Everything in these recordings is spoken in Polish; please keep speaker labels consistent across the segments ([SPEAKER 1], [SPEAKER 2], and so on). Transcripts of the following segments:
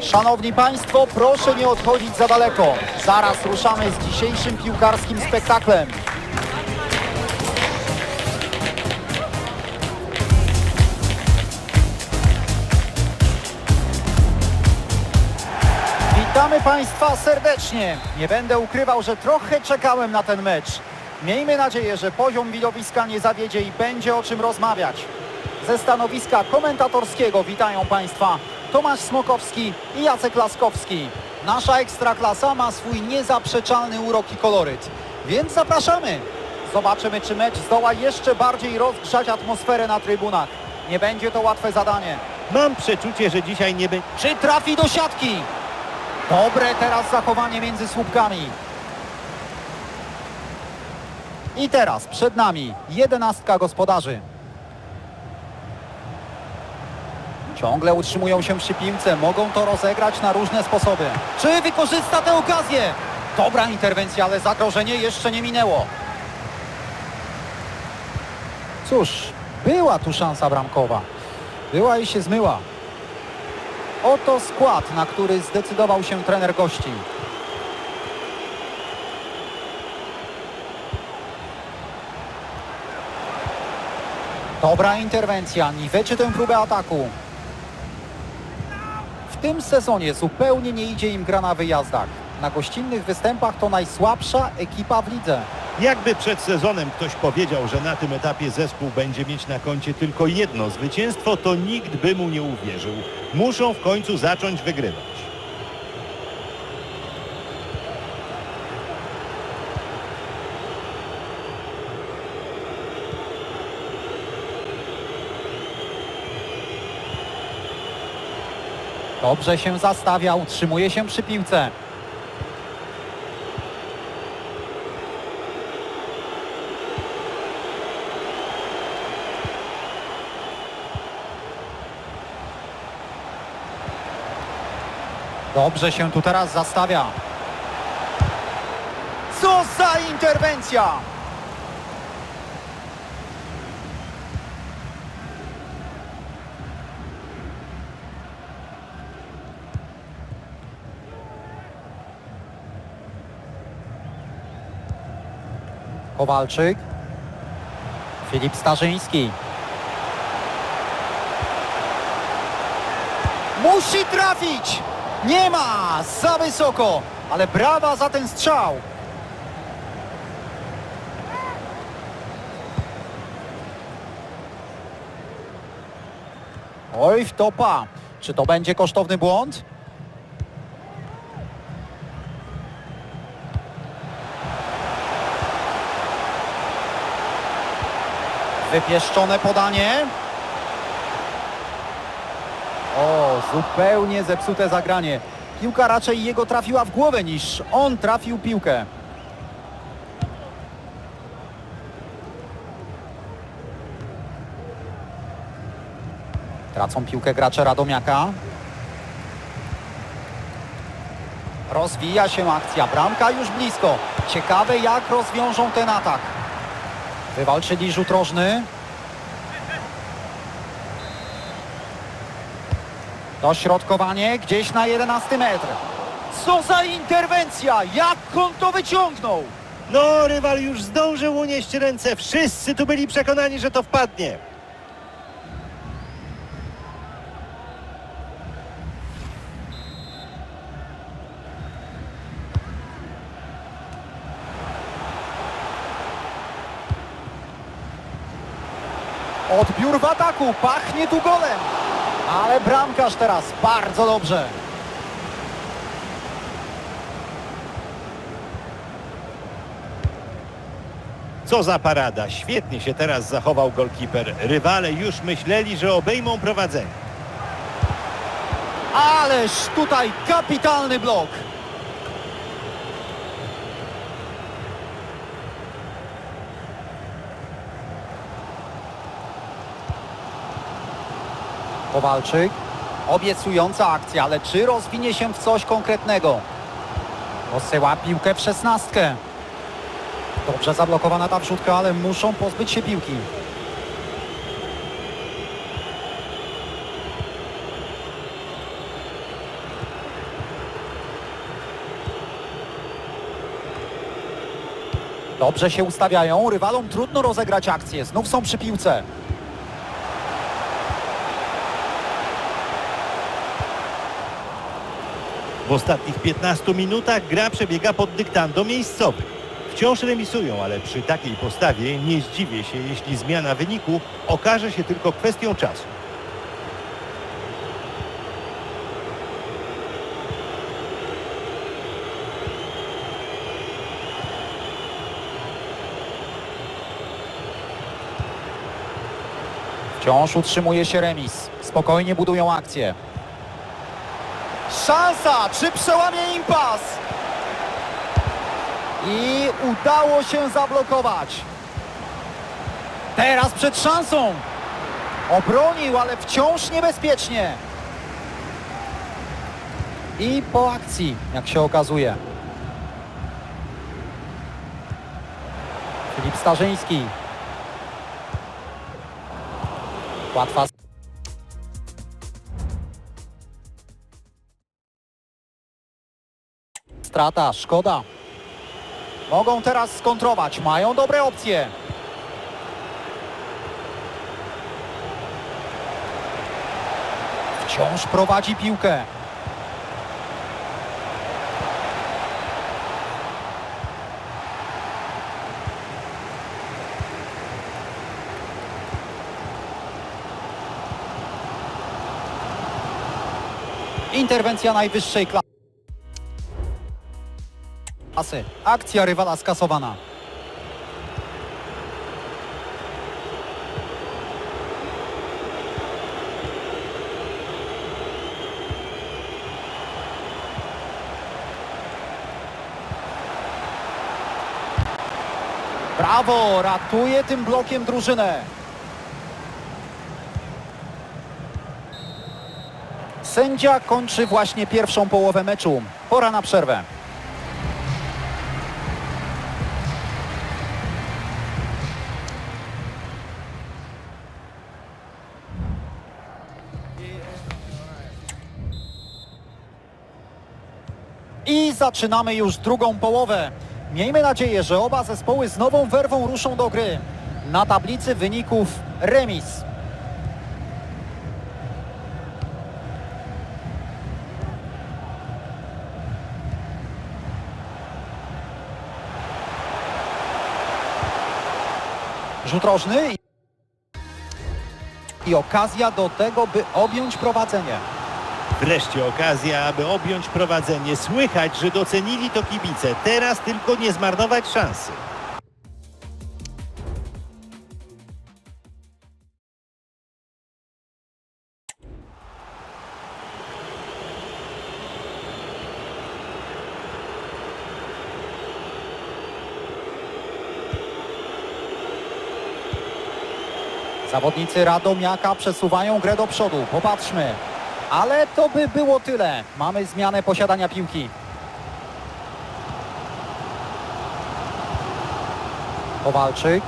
[SPEAKER 1] Szanowni Państwo, proszę nie odchodzić za daleko. Zaraz ruszamy z dzisiejszym piłkarskim spektaklem. Witamy Państwa serdecznie. Nie będę ukrywał, że trochę czekałem na ten mecz. Miejmy nadzieję, że poziom widowiska nie zawiedzie i będzie o czym rozmawiać. Ze stanowiska komentatorskiego witają Państwa Tomasz Smokowski i Jacek Laskowski. Nasza Ekstraklasa ma swój niezaprzeczalny urok i koloryt, więc zapraszamy. Zobaczymy, czy mecz zdoła jeszcze bardziej rozgrzać atmosferę na trybunach. Nie będzie to łatwe zadanie.
[SPEAKER 2] Mam przeczucie, że dzisiaj nie będzie...
[SPEAKER 1] Czy trafi do siatki? Dobre teraz zachowanie między słupkami. I teraz przed nami jedenastka gospodarzy. Ciągle utrzymują się przy piłce, mogą to rozegrać na różne sposoby. Czy wykorzysta tę okazję? Dobra interwencja, ale zagrożenie jeszcze nie minęło. Cóż, była tu szansa bramkowa. Była i się zmyła. Oto skład, na który zdecydował się trener gości. Dobra interwencja, niweczy tę próbę ataku. Tym sezonie zupełnie nie idzie im gra na wyjazdach. Na gościnnych występach to najsłabsza ekipa w lidze.
[SPEAKER 2] Jakby przed sezonem ktoś powiedział, że na tym etapie zespół będzie mieć na koncie tylko jedno zwycięstwo, to nikt by mu nie uwierzył. Muszą w końcu zacząć wygrywać.
[SPEAKER 1] Dobrze się zastawia, utrzymuje się przy piłce. Dobrze się tu teraz zastawia. Co za interwencja! Kowalczyk. Filip Starzyński. Musi trafić! Nie ma! Za wysoko! Ale brawa za ten strzał! Oj, wtopa! Czy to będzie kosztowny błąd? Wypieszczone podanie. O, zupełnie zepsute zagranie. Piłka raczej jego trafiła w głowę niż on trafił piłkę. Tracą piłkę gracze Radomiaka. Rozwija się akcja. Bramka już blisko. Ciekawe jak rozwiążą ten atak. Wywalczyli rzut rożny. Dośrodkowanie gdzieś na 11 metr. Co za interwencja! Jak on to wyciągnął?
[SPEAKER 2] No, rywal już zdążył unieść ręce. Wszyscy tu byli przekonani, że to wpadnie.
[SPEAKER 1] Odbiór w ataku, pachnie tu golem. Ale bramkarz teraz bardzo dobrze.
[SPEAKER 2] Co za parada. Świetnie się teraz zachował golkiper. Rywale już myśleli, że obejmą prowadzenie.
[SPEAKER 1] Ależ tutaj kapitalny blok. Kowalczyk. Obiecująca akcja, ale czy rozwinie się w coś konkretnego? Posyła piłkę w szesnastkę. Dobrze zablokowana ta wrzutka, ale muszą pozbyć się piłki. Dobrze się ustawiają, rywalom trudno rozegrać akcję, znów są przy piłce.
[SPEAKER 2] W ostatnich 15 minutach gra przebiega pod dyktando miejscowych. Wciąż remisują, ale przy takiej postawie nie zdziwię się, jeśli zmiana wyniku okaże się tylko kwestią czasu.
[SPEAKER 1] Wciąż utrzymuje się remis. Spokojnie budują akcję. Szansa! Czy przełamie impas? I udało się zablokować. Teraz przed szansą. Obronił, ale wciąż niebezpiecznie. I po akcji, jak się okazuje. Filip Starzyński. Łatwa strata, szkoda. Mogą teraz skontrować, mają dobre opcje. Wciąż prowadzi piłkę. Interwencja najwyższej klasy. Akcja rywala skasowana. Brawo, ratuje tym blokiem drużynę. Sędzia kończy właśnie pierwszą połowę meczu. Pora na przerwę. Zaczynamy już drugą połowę. Miejmy nadzieję, że oba zespoły z nową werwą ruszą do gry. Na tablicy wyników remis. Rzut rożny i- okazja do tego, by objąć prowadzenie.
[SPEAKER 2] Wreszcie okazja, aby objąć prowadzenie. Słychać, że docenili to kibice. Teraz tylko nie zmarnować szansy.
[SPEAKER 1] Zawodnicy Radomiaka przesuwają grę do przodu. Popatrzmy. Ale to by było tyle. Mamy zmianę posiadania piłki. Kowalczyk.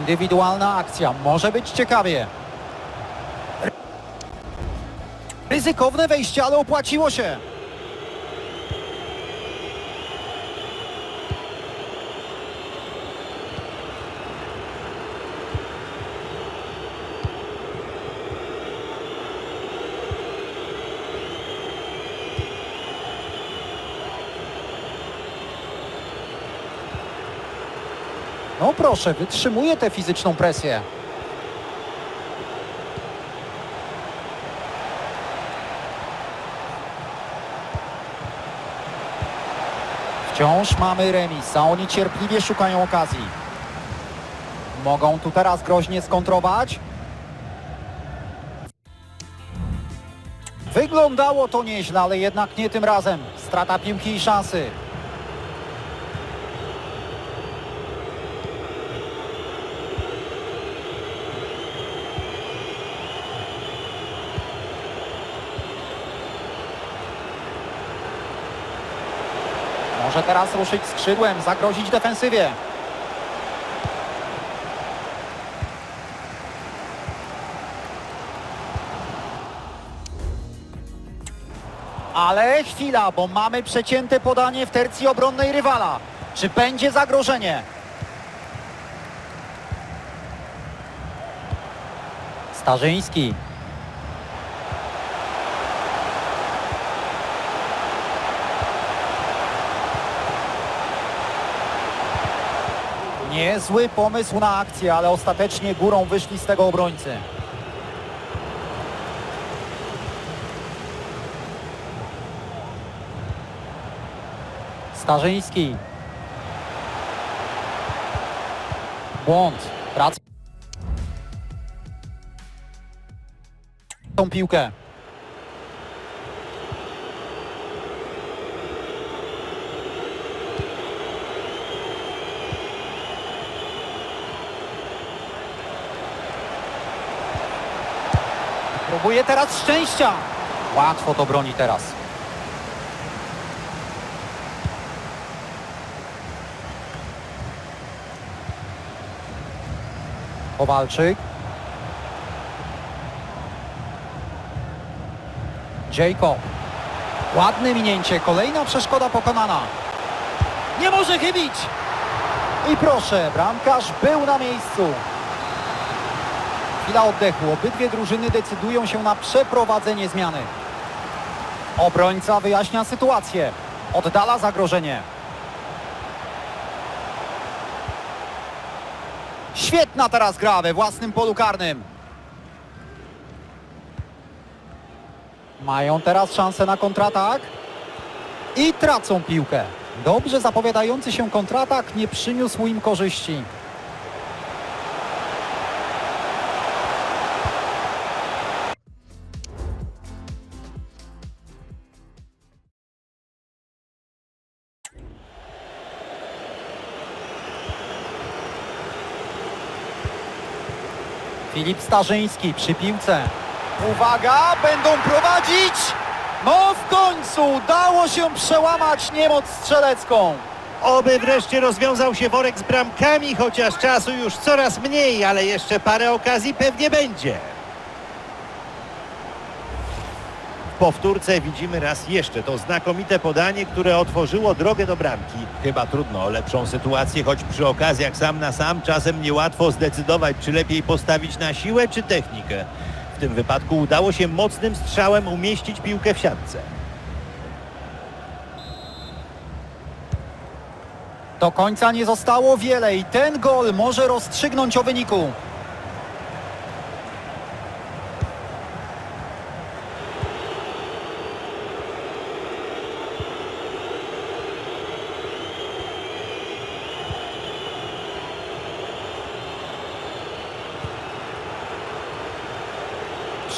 [SPEAKER 1] Indywidualna akcja. Może być ciekawie. Ryzykowne wejście, ale opłaciło się. No proszę, wytrzymuje tę fizyczną presję. Wciąż mamy remis, a oni cierpliwie szukają okazji. Mogą tu teraz groźnie skontrować. Wyglądało to nieźle, ale jednak nie tym razem. Strata piłki i szansy. Może teraz ruszyć skrzydłem, zagrozić defensywie. Ale chwila, bo mamy przecięte podanie w tercji obronnej rywala. Czy będzie zagrożenie? Starzyński. Niezły pomysł na akcję, ale ostatecznie górą wyszli z tego obrońcy. Starzyński. Błąd. Praca. Tą piłkę. Próbuje teraz szczęścia. Łatwo to broni teraz. Kowalczyk. Jacob. Ładne minięcie, kolejna przeszkoda pokonana. Nie może chybić! I proszę, bramkarz był na miejscu. Chwila oddechu, obydwie drużyny decydują się na przeprowadzenie zmiany. Obrońca wyjaśnia sytuację. Oddala zagrożenie. Świetna teraz gra we własnym polu karnym. Mają teraz szansę na kontratak. I tracą piłkę. Dobrze zapowiadający się kontratak nie przyniósł im korzyści. Filip Starzyński przy piłce. Uwaga, będą prowadzić! No w końcu udało się przełamać niemoc strzelecką.
[SPEAKER 2] Oby wreszcie rozwiązał się worek z bramkami, chociaż czasu już coraz mniej, ale jeszcze parę okazji pewnie będzie. W powtórce widzimy raz jeszcze to znakomite podanie, które otworzyło drogę do bramki. Chyba trudno o lepszą sytuację, choć przy okazjach sam na sam czasem niełatwo zdecydować, czy lepiej postawić na siłę, czy technikę. W tym wypadku udało się mocnym strzałem umieścić piłkę w siatce.
[SPEAKER 1] Do końca nie zostało wiele i ten gol może rozstrzygnąć o wyniku.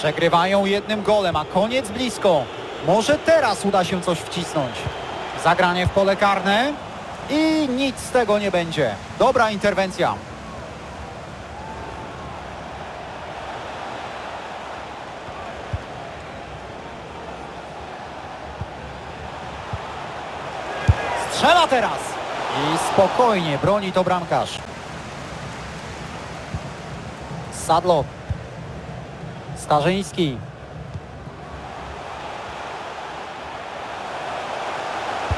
[SPEAKER 1] Przegrywają jednym golem, a koniec blisko. Może teraz uda się coś wcisnąć. Zagranie w pole karne i nic z tego nie będzie. Dobra interwencja. Strzela teraz. I spokojnie broni to bramkarz. Sadlok. Starzyński.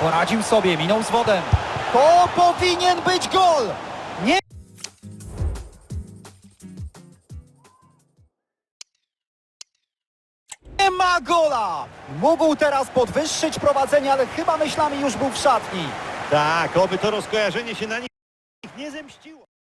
[SPEAKER 1] Poradził sobie, minął z wodem. To powinien być gol! Nie Nie ma gola! Mógł teraz podwyższyć prowadzenie, ale chyba myślami już był w szatni.
[SPEAKER 2] Tak, oby to rozkojarzenie się na nich nie zemściło.